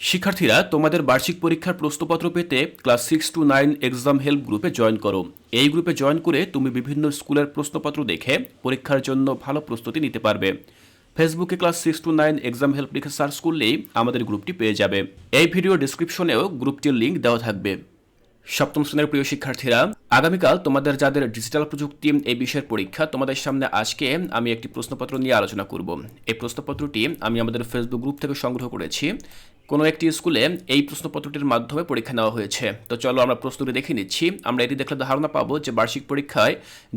শিক্ষার্থীরা তোমাদের বার্ষিক পরীক্ষার প্রশ্নপত্র পেতে class six to nine exam help গ্রুপে জয়েন করো। এই গ্রুপে জয়েন করে তুমি বিভিন্ন স্কুলের প্রশ্নপত্র দেখে পরীক্ষার জন্য ভালো প্রস্তুতি নিতে পারবে। ফেসবুকে class six to nine exam help লিখে সার্চ করলেই আমাদের গ্রুপটি পেয়ে যাবে। এই ভিডিও ডিসক্রিপশনেও গ্রুপটির লিঙ্ক দেওয়া থাকবে। সপ্তম শ্রেণির প্রিয় শিক্ষার্থীরা, আগামীকাল তোমাদের যাদের ডিজিটাল প্রযুক্তি এই বিষয়ের পরীক্ষা তোমাদের সামনে আজকে আমি একটি প্রশ্নপত্র নিয়ে আলোচনা করব। এই প্রশ্নপত্রটি আমি আমাদের ফেসবুক গ্রুপ থেকে সংগ্রহ করেছি। কোনো একটি স্কুলে এই প্রশ্নপত্রটির মাধ্যমে পরীক্ষা নেওয়া হয়েছে। তো চলো আমরা প্রশ্নটি দেখে নিচ্ছি। আমরা এটি দেখলে ধারণা পাবো যে বার্ষিক পরীক্ষায়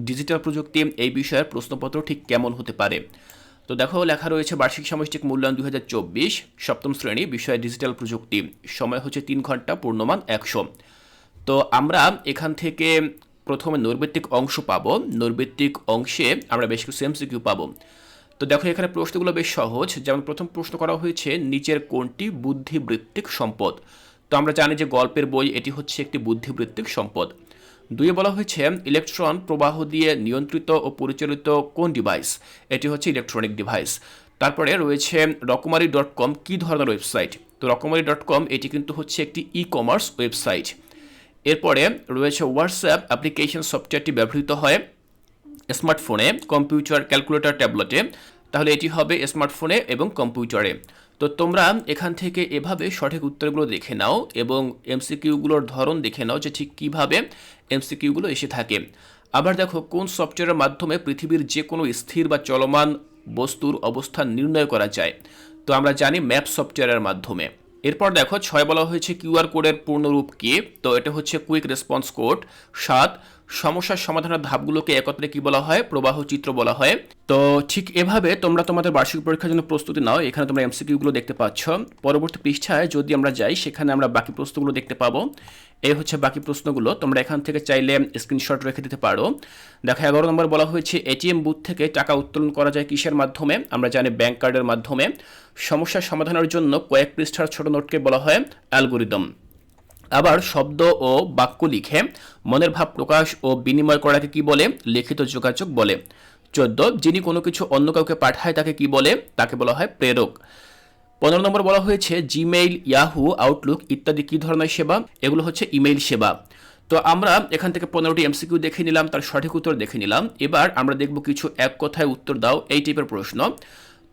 ডিজিটাল প্রযুক্তি এই বিষয়ের প্রশ্নপত্র ঠিক কেমন হতে পারে। তো দেখো, লেখা রয়েছে বার্ষিক সামষ্টিক মূল্যায়ন দুই হাজার চব্বিশ, সপ্তম শ্রেণি, বিষয় ডিজিটাল প্রযুক্তি। সময় হচ্ছে তিন ঘণ্টা, পূর্ণমান একশো। তো আমরা এখান থেকে প্রথমে নৈর্বৃত্তিক অংশ পাবো। নৈর্বৃত্তিক অংশে আমরা বেশ কিছু এমসিকিউ পাবো। তো দেখো, এখানে প্রশ্নগুলো বেশ সহজ। যেমন প্রথম প্রশ্ন করা হয়েছে, নিচের কোনটি বুদ্ধিবৃত্তিক সম্পদ? তো আমরা জানি যে গল্পের বই এটি হচ্ছে একটি বুদ্ধিবৃত্তিক সম্পদ। দুইয়ে বলা হয়েছে, ইলেকট্রন প্রবাহ দিয়ে নিয়ন্ত্রিত ও পরিচালিত কোন ডিভাইস? এটি হচ্ছে ইলেকট্রনিক ডিভাইস। তারপরে রয়েছে, রকমারি ডট কম কী ধরনের ওয়েবসাইট? তো রকমারি ডট কম, এটি কিন্তু হচ্ছে একটি ই কমার্স ওয়েবসাইট। এরপরে রয়েছে, হোয়াটসঅ্যাপ অ্যাপ্লিকেশন সফটওয়্যারটি ব্যবহৃত হয় স্মার্টফোনে, কম্পিউটার ক্যালকুলেটর ট্যাবলেটে। তাহলে এটি হবে স্মার্টফোনে এবং কম্পিউটারে। তো তোমরা এখান থেকে এভাবে সঠিক উত্তরগুলো দেখে নাও এবং এমসিকিউগুলোর ধরন দেখে নাও যে ঠিক কীভাবে এমসিকিউগুলো এসে থাকে। আবার দেখো, কোন সফটওয়্যারের মাধ্যমে পৃথিবীর যে কোনো স্থির বা চলমান বস্তুর অবস্থান নির্ণয় করা যায়। তো আমরা জানি ম্যাপ সফটওয়্যারের মাধ্যমে। এরপর দেখো, ছয় বলা হয়েছে কিউআর কোডের পূর্ণরূপ কি? তো এটা হচ্ছে কুইক রেসপন্স কোড সাত। সমস্যার সমাধানের ধাপগুলোকে একত্রে কি বলা হয়? প্রবাহ চিত্র বলা হয়। তো ঠিক এভাবে তোমরা তোমাদের বার্ষিক পরীক্ষার জন্য প্রস্তুতি নাও। এখানে তোমরা এমসিকিউগুলো দেখতে পাচ্ছ। পরবর্তী পৃষ্ঠায় যদি আমরা যাই, সেখানে আমরা বাকি প্রশ্নগুলো দেখতে পাবো। এই হচ্ছে বাকি প্রশ্নগুলো। তোমরা এখান থেকে চাইলে স্ক্রিনশট রেখে দিতে পারো। দেখো, এগারো নম্বর বলা হয়েছে, এটিএম বুথ থেকে টাকা উত্তোলন করা যায় কিসের মাধ্যমে? আমরা জানি ব্যাংক কার্ডের মাধ্যমে। সমস্যার সমাধানের জন্য কয়েক পৃষ্ঠার ছোট নোটকে বলা হয় অ্যালগোরিদম। আবার শব্দ ও বাক্য লিখে মনের ভাব প্রকাশ ও বিনিময় করাকে কি বলে? লিখিত যোগাযোগ বলে। চোদ্দ, যিনি কোনো কিছু অন্য কাউকে পাঠায় তাকে কি বলে? তাকে বলা হয় প্রেরক। পনেরো নম্বর বলা হয়েছে, জিমেইল, ইয়াহু, আউটলুক ইত্যাদি কী ধরনের সেবা? এগুলো হচ্ছে ইমেইল সেবা। তো আমরা এখান থেকে পনেরোটি এমসিকিউ দেখে নিলাম, তার সঠিক উত্তর দেখে নিলাম। এবার আমরা দেখব কিছু এক কথায় উত্তর দাও, এই টাইপের প্রশ্ন।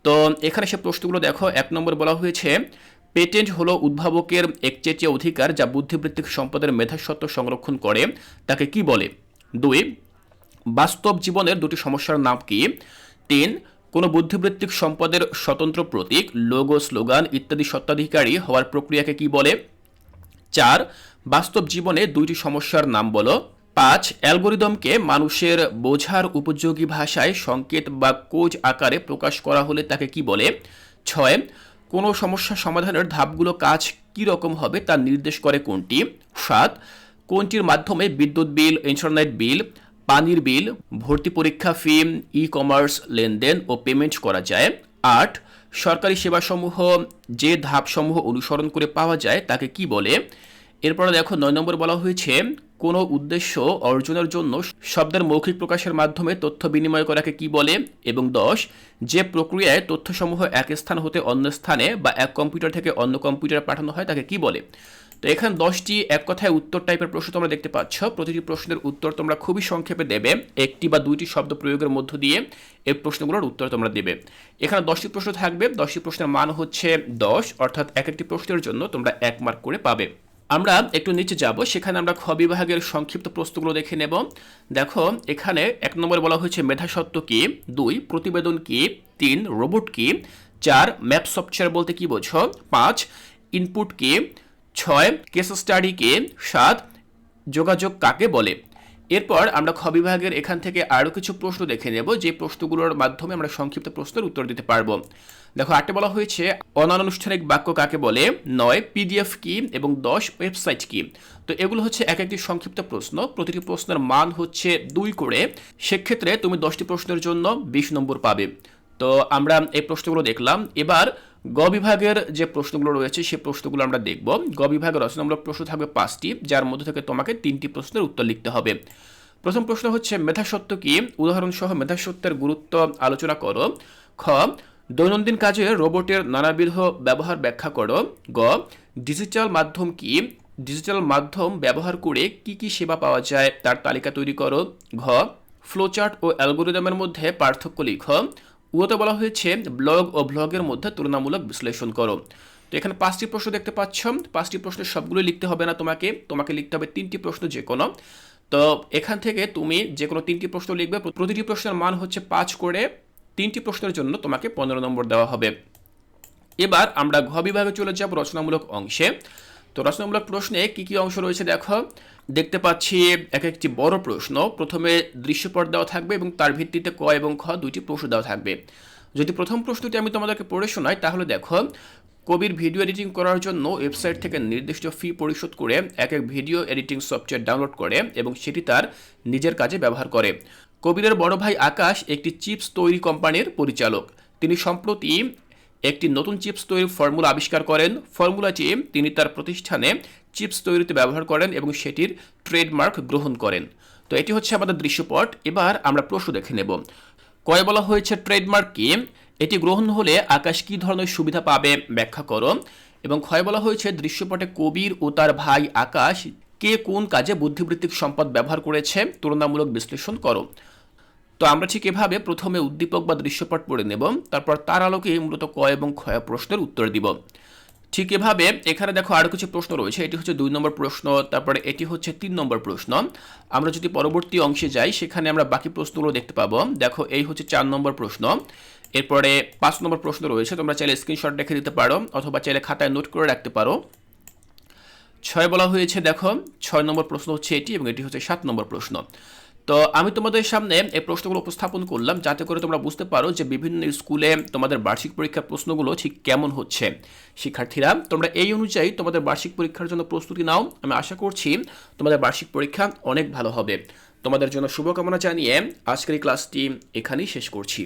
তো এখানে সে প্রশ্নগুলো দেখো, এক নম্বর বলা হয়েছে পেটেন্ট হলো উদ্ভাবকের একচেটিয়া অধিকার যা বুদ্ধিবৃত্তিক সম্পদের মেধাস্বত্ব সংরক্ষণ করে। তাকে কি বলে? দুই, বাস্তব জীবনের দুটি সমস্যার নাম কি? তিন, কোনো বুদ্ধিবৃত্তিক সম্পদের স্বতন্ত্র প্রতীক, লোগো, স্লোগান ইত্যাদি সত্ত্বাধিকারী হওয়ার প্রক্রিয়াকে কি বলে? চার, বাস্তব জীবনে দুইটি সমস্যার নাম বলো। পাঁচ, অ্যালগোরিদমকে মানুষের বোঝার উপযোগী ভাষায় সংকেত বা কোজ আকারে প্রকাশ করা হলে তাকে কি বলে? ছয় কোনো সমস্যা সমাধানের ধাপগুলো কাজ কী রকম হবে তা নির্দেশ করে কোনটি? সাত, কোনটির মাধ্যমে বিদ্যুৎ বিল ইন্টারনেট বিল, পানির বিল, ভর্তি পরীক্ষা ফি ই কমার্স লেনদেন ও পেমেন্ট করা যায়? আট, সরকারি সেবাসমূহ যে ধাপসমূহ অনুসরণ করে পাওয়া যায় তাকে কি বলে? এরপরে দেখো নয় নম্বর বলা হয়েছে কোনো উদ্দেশ্য অর্জনের জন্য শব্দের মৌখিক প্রকাশের মাধ্যমে তথ্য বিনিময় করাকে কি বলে? এবং দশ, যে প্রক্রিয়ায় তথ্যসমূহ এক স্থান হতে অন্য স্থানে বা এক কম্পিউটার থেকে অন্য কম্পিউটারে পাঠানো হয়, তাকে কি বলে? তো এখানে দশটি এক কথায় উত্তর টাইপের প্রশ্ন তোমরা দেখতে পাচ্ছ। প্রতিটি প্রশ্নের উত্তর তোমরা খুবই সংক্ষেপে দেবে। একটি বা দুইটি শব্দ প্রয়োগের মধ্য দিয়ে এই প্রশ্নগুলোর উত্তর তোমরা দেবে। এখানে দশটি প্রশ্ন থাকবে। দশটি প্রশ্নের মান হচ্ছে দশ, অর্থাৎ এক একটি প্রশ্নের জন্য তোমরা এক মার্ক করে পাবে। আমরা একটু নিচে যাব, সেখানে আমরা খ বিভাগের সংক্ষিপ্ত প্রশ্নগুলো দেখে নেব। দেখো, এখানে এক নম্বরে বলা হয়েছে মেধাসত্ত্ব কি? দুই, প্রতিবেদন কি? তিন, রোবট কি? চার, ম্যাপ সফটওয়্যার বলতে কি বোঝো? পাঁচ, ইনপুট কি? ছয়, কেস স্টাডি কি? সাত, যোগাযোগ কাকে বলে? এরপর আমরা খ বিভাগের এখান থেকে আরও কিছু প্রশ্ন দেখে নেব, যে প্রশ্নগুলোর মাধ্যমে আমরা সংক্ষিপ্ত প্রশ্নের উত্তর দিতে পারব। দেখো, আটে বলা হয়েছে, অনানুষ্ঠানিক বাক্য কাকে বলে? নয়, পিডিএফ কি? এবং দশ, ওয়েবসাইট কি? তো এগুলো হচ্ছে এক একটি সংক্ষিপ্ত প্রশ্ন। প্রতিটি প্রশ্নের মান হচ্ছে দুই করে। সেক্ষেত্রে তুমি দশটি প্রশ্নের জন্য বিশ নম্বর পাবে। তো আমরা এই প্রশ্নগুলো দেখলাম। এবার গ বিভাগের যে প্রশ্নগুলো রয়েছে সেই প্রশ্নগুলো আমরা দেখব। গ বিভাগের রচনামূলক প্রশ্ন থাকবে পাঁচটি, যার মধ্যে থেকে তোমাকে তিনটি প্রশ্নের উত্তর লিখতে হবে। প্রথম প্রশ্ন হচ্ছে মেধাসত্ব কি? উদাহরণসহ মেধাসত্বের গুরুত্ব আলোচনা করো। খ, দৈনন্দিন কাজে রোবটের নানাবিধ ব্যবহার ব্যাখ্যা করো। গ, ডিজিটাল মাধ্যম কি? ডিজিটাল মাধ্যম ব্যবহার করে কি কি সেবা পাওয়া যায়, তার তালিকা তৈরি করো। ঘ, ফ্লোচার্ট ও অ্যালগোরিদমের মধ্যে পার্থক্য লিখো। উতে বলা হয়েছে, ব্লগ ও ব্লগের মধ্যে তুলনামূলক বিশ্লেষণ করো। তো এখানে পাঁচটি প্রশ্ন দেখতে পাচ্ছ। পাঁচটি প্রশ্নের সবগুলো লিখতে হবে না তোমাকে। তোমাকে লিখতে হবে তিনটি প্রশ্ন যে কোনো তো এখান থেকে তুমি যে কোনো তিনটি প্রশ্ন লিখবে। প্রতিটি প্রশ্নের মান হচ্ছে পাঁচ করে তিনটি প্রশ্নের জন্য তোমাকে পনেরো নম্বর দেওয়া হবে। এবার আমরা ঘ বিভাগে চলে যাব রচনামূলক অংশে। তো রচনামূলক প্রশ্নে কি কি অংশ রয়েছে দেখো। দেখতে পাচ্ছি এক একটি বড় প্রশ্ন। প্রথমে দৃশ্যপট দেওয়া থাকবে এবং তার ভিত্তিতে ক এবং খ দুইটি প্রশ্ন দেওয়া থাকবে। যদি প্রথম প্রশ্নটি আমি তোমাদেরকে পড়ে শোনাই, তাহলে দেখো, কবির ভিডিও এডিটিং করার জন্য ওয়েবসাইট থেকে নির্দিষ্ট ফি পরিশোধ করে এক এক ভিডিও এডিটিং সফটওয়্যার ডাউনলোড করে এবং সেটি তার নিজের কাজে ব্যবহার করে। কবিরের বড় ভাই আকাশ একটি চিপস তৈরি কোম্পানির পরিচালক। তিনি সম্প্রতি একটি নতুন চিপস তৈরির ফর্মুলা আবিষ্কার করেন। ফর্মুলাটি তিনি তার প্রতিষ্ঠানে চিপস তৈরিতে ব্যবহার করেন এবং সেটির ট্রেডমার্ক গ্রহণ করেন। তো এটি হচ্ছে আমাদের দৃশ্যপট। এবার আমরা প্রশ্ন দেখে নেব। কয় বলা হয়েছে ট্রেডমার্ক কি? এটি গ্রহণ হলে আকাশ কী ধরনের সুবিধা পাবে? ব্যাখ্যা করো। এবং ক্ষয় বলা হয়েছে দৃশ্যপটে কবির ও তার ভাই আকাশ কে কোন কাজে বুদ্ধিবৃত্তিক সম্পদ ব্যবহার করেছে? তুলনামূলক বিশ্লেষণ করো। তো আমরা ঠিক এভাবে প্রথমে উদ্দীপক বা দৃশ্যপট পড়ে নেব, তারপর তার আলোকে মূলত ক এবং ক্ষয় প্রশ্নের উত্তর দিব। ঠিক এভাবে এখানে দেখো আরও কিছু প্রশ্ন রয়েছে, এটি হচ্ছে দুই নম্বর প্রশ্ন, তারপরে এটি হচ্ছে তিন নম্বর প্রশ্ন। আমরা যদি পরবর্তী অংশে যাই, সেখানে আমরা বাকি প্রশ্নগুলো দেখতে পাবো। দেখো, এই হচ্ছে চার নম্বর প্রশ্ন। এরপরে পাঁচ নম্বর প্রশ্ন রয়েছে, তোমরা চাইলে স্ক্রিনশট রেখে দিতে পারো, অথবা চাইলে খাতায় নোট করে রাখতে পারো। ছয় বলা হয়েছে, দেখো, ছয় নম্বর প্রশ্ন হচ্ছে এটি এবং এটি হচ্ছে সাত নম্বর প্রশ্ন। তো আমি তোমাদের সামনে এই প্রশ্নগুলো উপস্থাপন করলাম যাতে করে তোমরা বুঝতে পারো যে বিভিন্ন স্কুলে তোমাদের বার্ষিক পরীক্ষার প্রশ্নগুলো ঠিক কেমন হচ্ছে। শিক্ষার্থীরা, তোমরা এই অনুযায়ী তোমাদের বার্ষিক পরীক্ষার জন্য প্রস্তুতি নাও। আমি আশা করছি তোমাদের বার্ষিক পরীক্ষা অনেক ভালো হবে। তোমাদের জন্য শুভকামনা জানিয়ে আজকের এই ক্লাসটি এখানেই শেষ করছি।